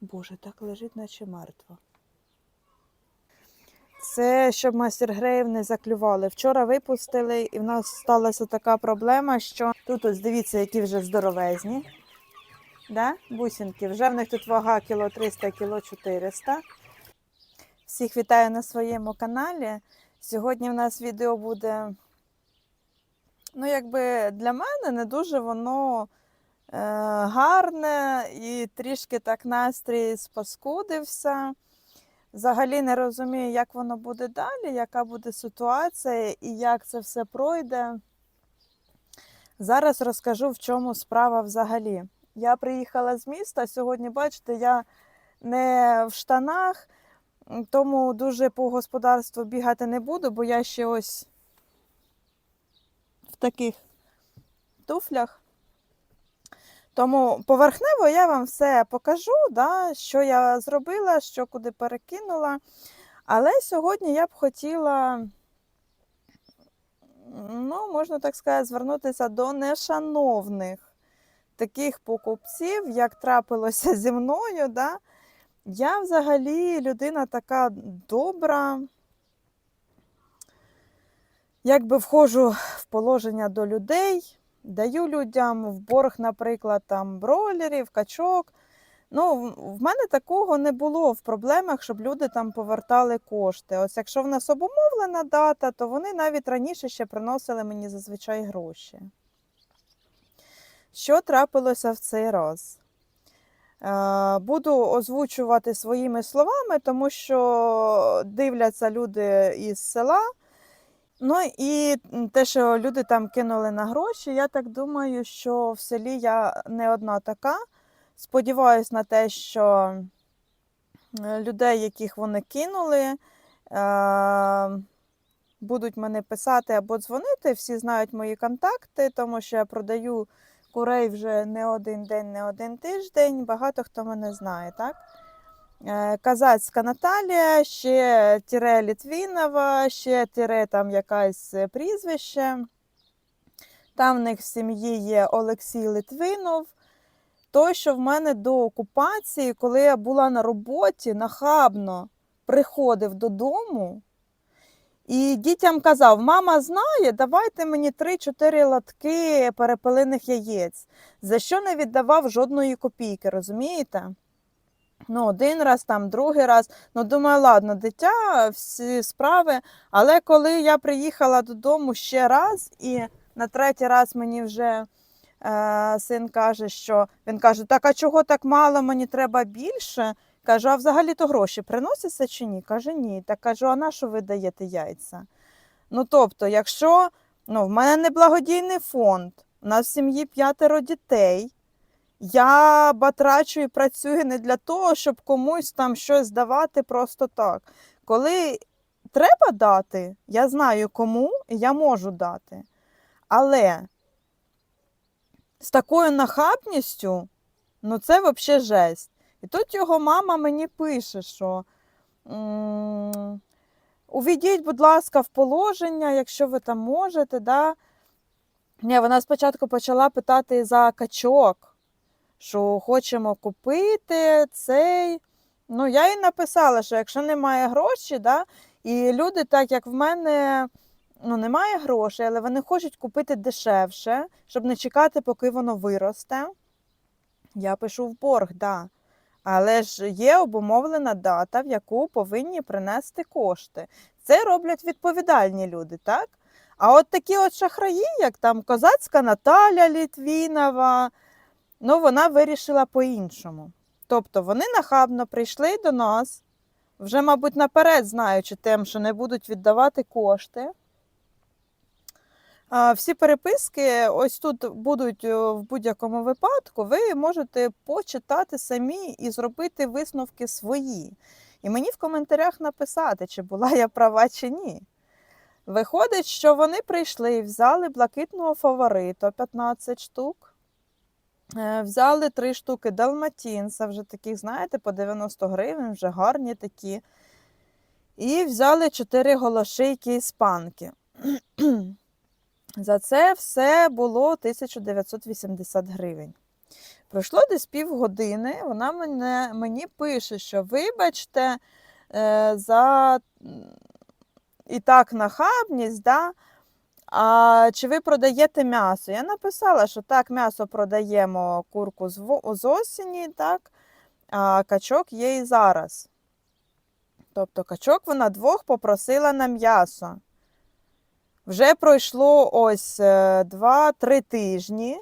Боже, так лежить, наче мертва. Це щоб мастер греїв не заклювали. Вчора випустили, і в нас сталася така проблема, що тут ось дивіться, які вже здоровезні. Да? Бусинки. Вже в них тут вага кіло 300, кіло 400. Всіх вітаю на своєму каналі. Сьогодні в нас відео буде, ну, якби для мене не дуже воно гарне і трішки так настрій спаскудився. Взагалі не розумію, як воно буде далі, яка буде ситуація і як це все пройде. Зараз розкажу, в чому справа взагалі. Я приїхала з міста. Сьогодні, бачите, я не в штанах, тому дуже по господарству бігати не буду, бо я ще ось в таких туфлях. Тому поверхнево я вам все покажу, да, що я зробила, що куди перекинула. Але сьогодні я б хотіла, ну, можна так сказати, звернутися до нешановних таких покупців, як трапилося зі мною. Да. Я взагалі людина така добра. Якби входжу в положення до людей, даю людям в борг, наприклад, там бройлерів, качок. Ну, в- мене такого не було в проблемах, щоб люди там повертали кошти. Ось якщо в нас обумовлена дата, то вони навіть раніше ще приносили мені зазвичай гроші. Що трапилося в цей раз? Е, Буду озвучувати своїми словами, тому що дивляться люди із села. Ну і те, що люди там кинули на гроші, я так думаю, що в селі я не одна така. Сподіваюсь на те, що е, людей, яких вони кинули, будуть мене писати або дзвонити. Всі знають мої контакти, тому що я продаю курей вже не один день, не один тиждень. Багато хто мене знає, так? Е, Казацька Наталія, ще тире Літвінова, ще тире там якесь е, прізвище. Там в них в сім'ї є Олексій Литвинов. Той, що в мене до окупації, коли я була на роботі, нахабно приходив додому і дітям казав: мама знає, давайте мені 3-4 латки перепелиних яєць, за що не віддавав жодної копійки, розумієте? Ну, один раз, там, другий раз. Ну, думаю, ладно, дитя, всі справи. Але коли я приїхала додому ще раз, і на третій раз мені вже е, син каже, що він каже: так а чого так мало, мені треба більше. Кажу, а взагалі то гроші приносяться чи ні? Каже, ні. Так кажу, а на що ви даєте яйця? Ну, тобто, якщо ну, в мене не благодійний фонд, у нас в сім'ї п'ятеро дітей. Я батрачу і працюю не для того, щоб комусь там щось давати просто так. Коли треба дати, я знаю кому я можу дати. Але з такою нахабністю, ну це взагалі жесть. І тут його мама мені пише, що увійдіть, будь ласка, в положення, якщо ви там можете. Да? Ні, вона спочатку почала питати за качок що хочемо купити цей. Ну, я їй написала, що якщо немає грошей, да, і люди, так як в мене ну, немає грошей, але вони хочуть купити дешевше, щоб не чекати, поки воно виросте. Я пишу в борг, да. Але ж є обумовлена дата, в яку повинні принести кошти. Це роблять відповідальні люди, так? А от такі от шахраї, як там козацька Наталя Літвінова, Ну, вона вирішила по-іншому. Тобто вони нахабно прийшли до нас, вже, мабуть, наперед знаючи тим, що не будуть віддавати кошти. Всі переписки ось тут будуть е, в будь-якому випадку. Ви можете почитати самі і зробити висновки свої. І мені в коментарях написати, чи була я права, чи ні. Виходить, що вони прийшли і взяли блакитного фаворита 15 штук. Е, Взяли три штуки далматінса, вже таких, знаєте, по 90 гривень, вже гарні такі. І взяли чотири голошийки іспанки. За це все було 1980 гривень. Пройшло десь півгодини, вона мене, мені пише, що вибачте е, за і так нахабність, да? А чи ви продаєте м'ясо? Я написала, що так, м'ясо продаємо курку з, осені, так? а качок є і зараз. Тобто качок вона двох попросила на м'ясо. Вже пройшло ось 2-3 тижні,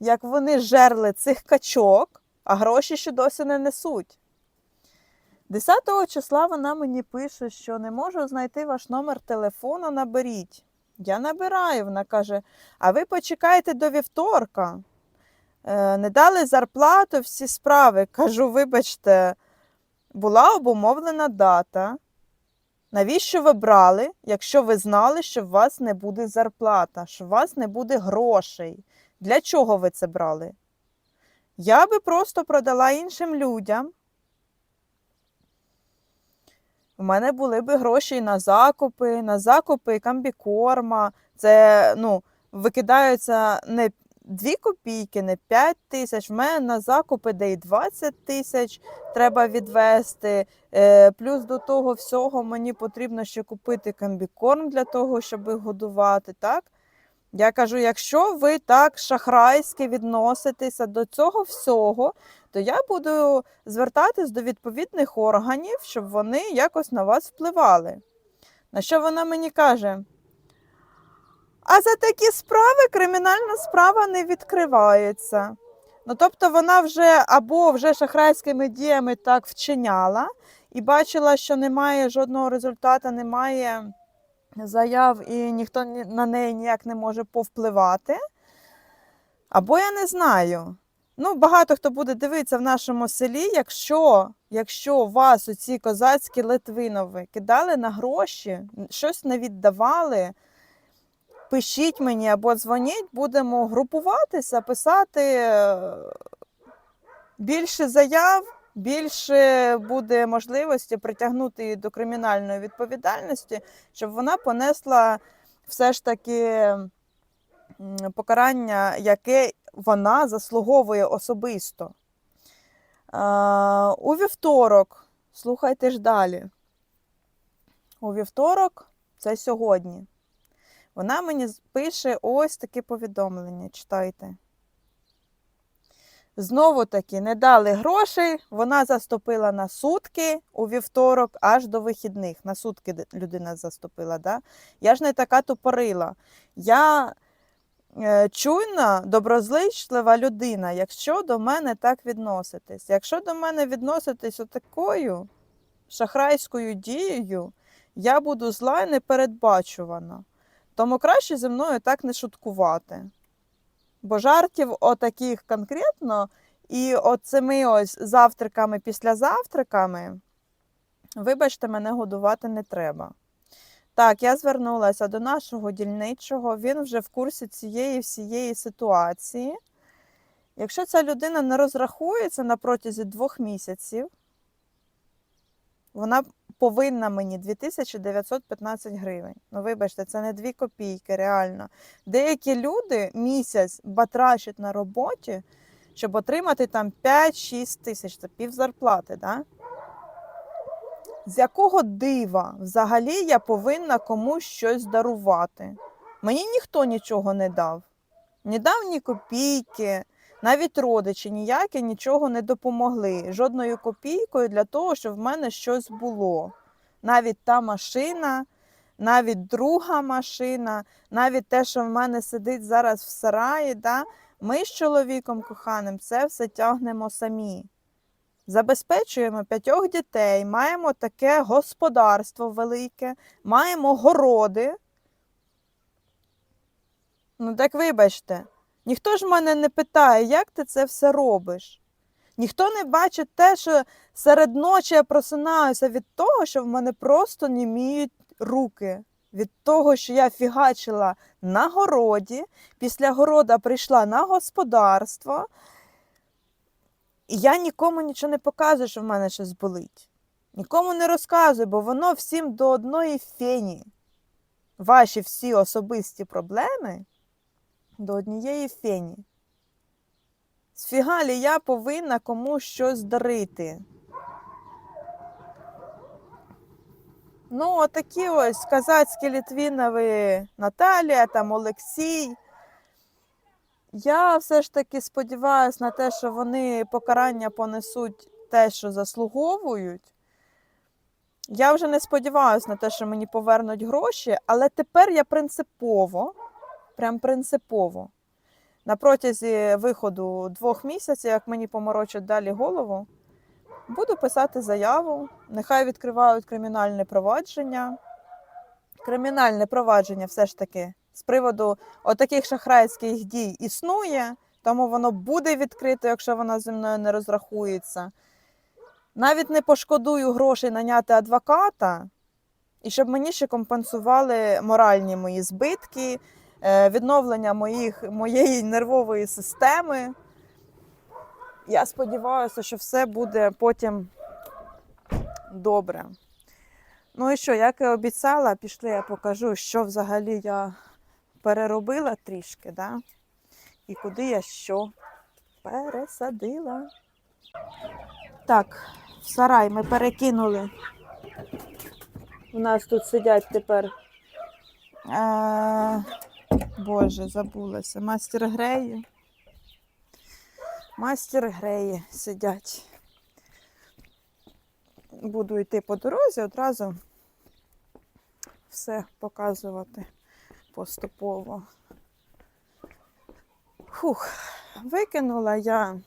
як вони жерли цих качок, а гроші ще досі не несуть. 10 числа вона мені пише, що не можу знайти ваш номер телефону, наберіть. Я набираю, вона каже: а ви почекайте до вівторка. Е, Не дали зарплату, всі справи. Кажу, вибачте, була обумовлена дата. Навіщо ви брали, якщо ви знали, що у вас не буде зарплата, що у вас не буде грошей? Для чого ви це брали? Я би просто продала іншим людям. У мене були б гроші на закупи, на закупи камбікорма. Це ну, викидаються не 2 копійки, не 5 тисяч. В мене на закупи, де і 20 тисяч треба відвести. Е, плюс до того всього мені потрібно ще купити комбікорм для того, щоб годувати. Так? Я кажу, якщо ви так шахрайськи відноситеся до цього всього, то я буду звертатись до відповідних органів, щоб вони якось на вас впливали. На що вона мені каже? А за такі справи кримінальна справа не відкривається. Ну, тобто вона вже або вже шахрайськими діями так вчиняла і бачила, що немає жодного результату, немає заяв і ніхто на неї ніяк не може повпливати. Або я не знаю. Ну, багато хто буде дивитися в нашому селі, якщо, якщо вас оці козацькі Литвинови кидали на гроші, щось не віддавали, пишіть мені або дзвоніть, будемо групуватися, писати е, більше заяв, більше буде можливості притягнути її до кримінальної відповідальності, щоб вона понесла все ж таки покарання, яке вона заслуговує особисто. А, у вівторок, слухайте ж далі. У вівторок, це сьогодні. Вона мені пише ось таке повідомлення. Читайте. Знову таки не дали грошей, вона заступила на сутки у вівторок аж до вихідних. На сутки людина заступила. Да? Я ж не така тупорила. Я чуйна, доброзичлива людина, якщо до мене так відноситесь. Якщо до мене відноситесь отакою шахрайською дією, я буду зла і непередбачувана. Тому краще зі мною так не шуткувати. Бо жартів отаких конкретно і оцими ось завтраками після завтраками, вибачте, мене годувати не треба. Так, я звернулася до нашого дільничого, він вже в курсі цієї всієї ситуації. Якщо ця людина не розрахується на протязі двох місяців, вона повинна мені 2915 гривень. Ну, вибачте, це не 2 копійки, реально. Деякі люди місяць батрачать на роботі, щоб отримати там 5-6 тисяч, це пів зарплати, да? З якого дива взагалі я повинна комусь щось дарувати? Мені ніхто нічого не дав. Не дав ні копійки, навіть родичі ніякі нічого не допомогли. Жодною копійкою для того, щоб в мене щось було. Навіть та машина, навіть друга машина, навіть те, що в мене сидить зараз в сараї, да? ми з чоловіком коханим це все тягнемо самі. Забезпечуємо п'ятьох дітей, маємо таке господарство велике, маємо городи. Ну, так вибачте, ніхто ж мене не питає, як ти це все робиш. Ніхто не бачить те, що серед ночі я просинаюся від того, що в мене просто німіють руки. Від того, що я фігачила на городі, після города прийшла на господарство, і я нікому нічого не показую, що в мене щось болить. Нікому не розказую, бо воно всім до одної фені. Ваші всі особисті проблеми до однієї фені. Сфігалі я повинна комусь щось дарити. Ну, отакі ось казацькі Літвінови Наталія, там Олексій. Я все ж таки сподіваюся на те, що вони покарання понесуть те, що заслуговують. Я вже не сподіваюся на те, що мені повернуть гроші, але тепер я принципово, прям принципово, на протязі виходу двох місяців, як мені поморочать далі голову, буду писати заяву. Нехай відкривають кримінальне провадження. Кримінальне провадження все ж таки з приводу отаких шахрайських дій існує, тому воно буде відкрито, якщо вона зі мною не розрахується. Навіть не пошкодую грошей наняти адвоката, і щоб мені ще компенсували моральні мої збитки, е, відновлення моїх, моєї нервової системи. Я сподіваюся, що все буде потім добре. Ну і що, як і обіцяла, пішли, я покажу, що взагалі я переробила трішки, да? і куди я що пересадила. Так, в сарай ми перекинули. У нас тут сидять тепер. Е, Боже, забулася. Мастер Греї. Мастер Греї сидять. Буду йти по дорозі, одразу все показувати поступово. Фух, викинула я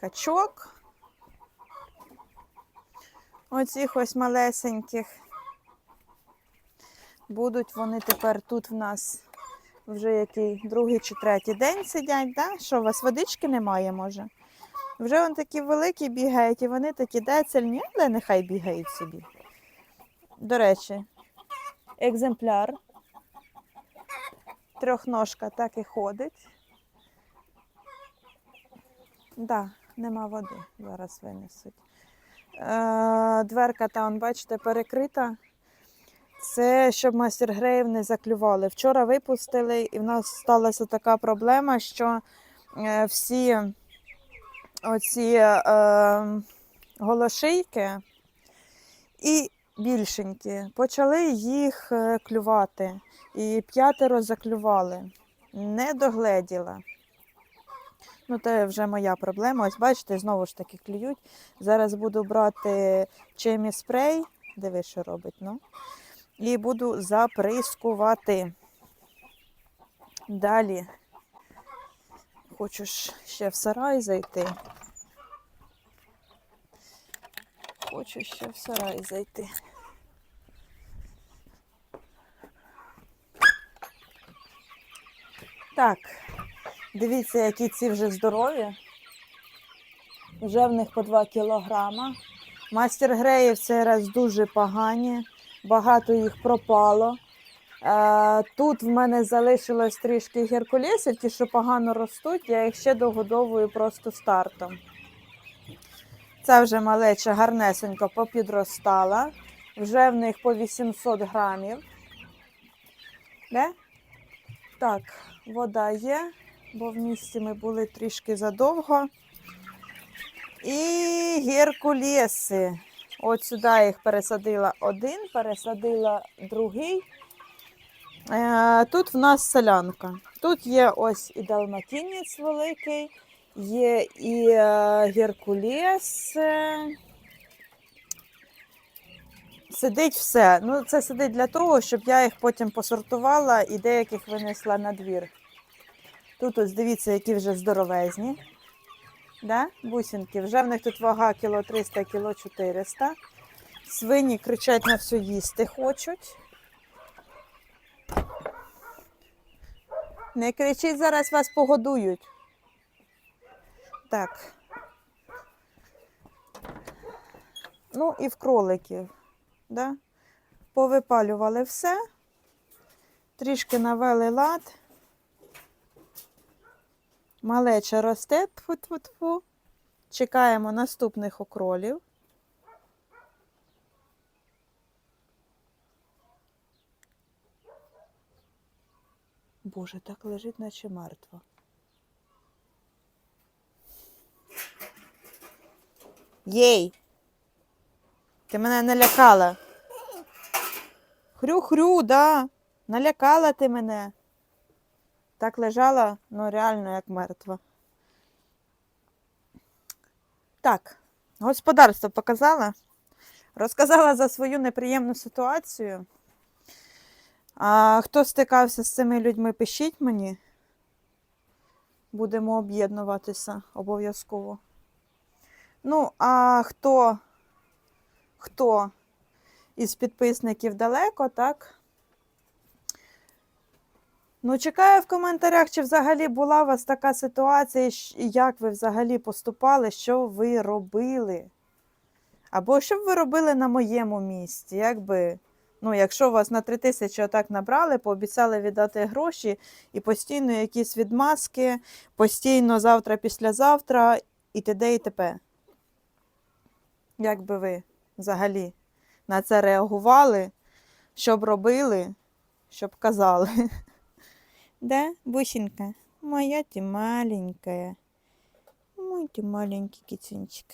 качок. Оцих ось малесеньких. Будуть вони тепер тут в нас вже який другий чи третій день сидять, да? Що у вас водички немає, може? Вже вони такі великі бігають, і вони такі децельні, але нехай бігають собі. До речі, екземпляр. Трьохножка так і ходить. Да, нема води, зараз винесуть. Е, дверка там, бачите, перекрита. Це щоб мастер греїв не заклювали. Вчора випустили, і в нас сталася така проблема, що е, всі оці е, голошийки і більшенькі почали їх е, клювати. І п'ятеро заклювали. Не догледіла. Ну, це вже моя проблема. Ось бачите, знову ж таки клюють. Зараз буду брати чимі спрей. Диви, що робить, ну. І буду заприскувати. Далі хочу ще в сарай зайти. Хочу ще в сарай зайти. Так, дивіться, які ці вже здорові. Вже в них по 2 кілограма. Мастер Греїв цей раз дуже погані, багато їх пропало. Е, Тут в мене залишилось трішки геркулесів, ті, що погано ростуть, я їх ще догодовую просто стартом. Це вже малеча гарнесенько попідростала. Вже в них по 800 грамів. Де? Так, вода є, бо в місті ми були трішки задовго. І геркулеси. От сюди їх пересадила один, пересадила другий. Е, Тут в нас селянка. Тут є ось і далматинець великий, є і е, геркулес. е, Сидить все. Ну, це сидить для того, щоб я їх потім посортувала і деяких винесла на двір. Тут ось дивіться, які вже здоровезні. Да? Бусинки. Вже в них тут вага кіло 300, кіло 400. Свині кричать на все їсти хочуть. Не кричіть, зараз вас погодують. Так. Ну і в кроликів. Да? Повипалювали все. Трішки навели лад. Малеча росте. Тфу-тфу-тфу. Чекаємо наступних окролів. Боже, так лежить, наче мертва. Єй! Ти мене налякала. Хрю-хрю, да. Налякала ти мене. Так лежала, ну реально як мертва. Так, господарство показала. Розказала за свою неприємну ситуацію. А хто стикався з цими людьми, пишіть мені. Будемо об'єднуватися обов'язково. Ну, а хто, хто із підписників далеко, так? Ну, чекаю в коментарях, чи взагалі була у вас така ситуація, як ви взагалі поступали, що ви робили. Або що б ви робили на моєму місці? Якби, ну, якщо вас на 3 тисячі отак набрали, пообіцяли віддати гроші, і постійно якісь відмазки, постійно завтра, післязавтра, і т.д. і т.п. Як би ви взагалі на це реагували? Що б робили, що б казали? Да, бусинка? Моя ты маленькая. Мой ты маленький кицюнчик.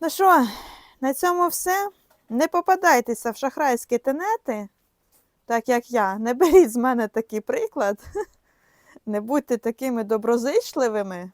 Ну що, на цьому все. Не попадайтеся в шахрайські тенети, так як я. Не беріть з мене такий приклад. Не будьте такими доброзичливими.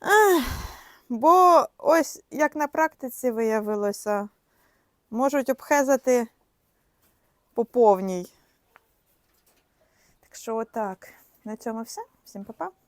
Ах, бо ось як на практиці виявилося, можуть обхезати по повній. Так що отак. На цьому все. Всім па-па.